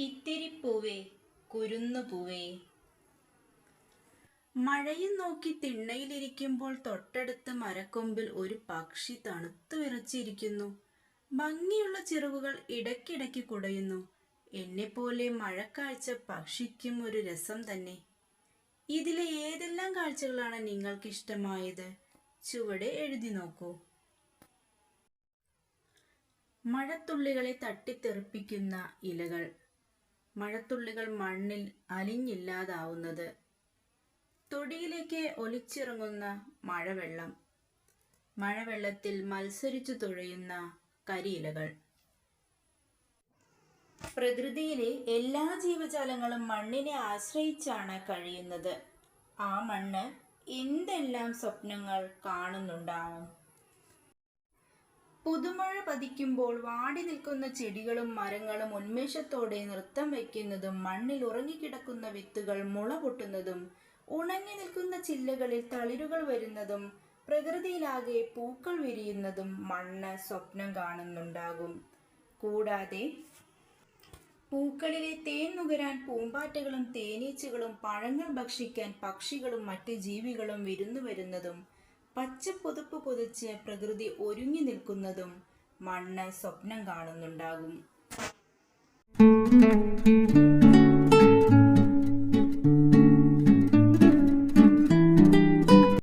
ഇത്തിരി കുരുന്നുപൂവേ. കുരുന്നു പൂവേ മഴയും നോക്കി തിണ്ണയിലിരിക്കുമ്പോൾ തൊട്ടടുത്ത് മരക്കൊമ്പിൽ ഒരു പക്ഷി തണുത്തു വിറച്ചിരിക്കുന്നു. ഭംഗിയുള്ള ചിറകുകൾ ഇടയ്ക്കിടയ്ക്ക് കുടയുന്നു. എന്നെപ്പോലെ മഴക്കാഴ്ച പക്ഷിക്കും ഒരു രസം തന്നെ. ഇതിലെ ഏതെല്ലാം കാഴ്ചകളാണ് നിങ്ങൾക്ക് ഇഷ്ടമായത് ചുവടെ എഴുതി നോക്കൂ. മഴത്തുള്ളികളെ തട്ടിത്തെറിപ്പിക്കുന്ന ഇലകൾ. മഴത്തുള്ളികൾ മണ്ണിൽ അലിഞ്ഞില്ലാതാവുന്നത്. തൊടിയിലേക്ക് ഒലിച്ചിറങ്ങുന്ന മഴവെള്ളം. മഴവെള്ളത്തിൽ മത്സരിച്ചു തുഴയുന്ന കരിയിലകൾ. പ്രകൃതിയിലെ എല്ലാ ജീവജാലങ്ങളും മണ്ണിനെ ആശ്രയിച്ചാണ് കഴിയുന്നത്. ആ മണ്ണ് എന്തെല്ലാം സ്വപ്നങ്ങൾ കാണുന്നുണ്ടാവും? പുതുമഴ പതിക്കുമ്പോൾ വാടി നിൽക്കുന്ന ചെടികളും മരങ്ങളും ഉന്മേഷത്തോടെ നൃത്തം വയ്ക്കുന്നതും മണ്ണിൽ ഉറങ്ങിക്കിടക്കുന്ന വിത്തുകൾ മുള പൊട്ടുന്നതും ഉണങ്ങി നിൽക്കുന്ന ചില്ലകളിൽ തളിരുകൾ വരുന്നതും പ്രകൃതിയിലാകെ പൂക്കൾ വിരിയുന്നതും മണ്ണ് സ്വപ്നം കാണുന്നുണ്ടാകും. കൂടാതെ പൂക്കളിലെ തേൻ നുകരാൻ പൂമ്പാറ്റകളും തേനീച്ചകളും പഴങ്ങൾ ഭക്ഷിക്കാൻ പക്ഷികളും മറ്റ് ജീവികളും വിരുന്നു വരുന്നതും പച്ച പുതുപ്പ് പൊതിച്ച് പ്രകൃതി ഒരുങ്ങി നിൽക്കുന്നതും മണ്ണ് സ്വപ്നം കാണുന്നുണ്ടാകും.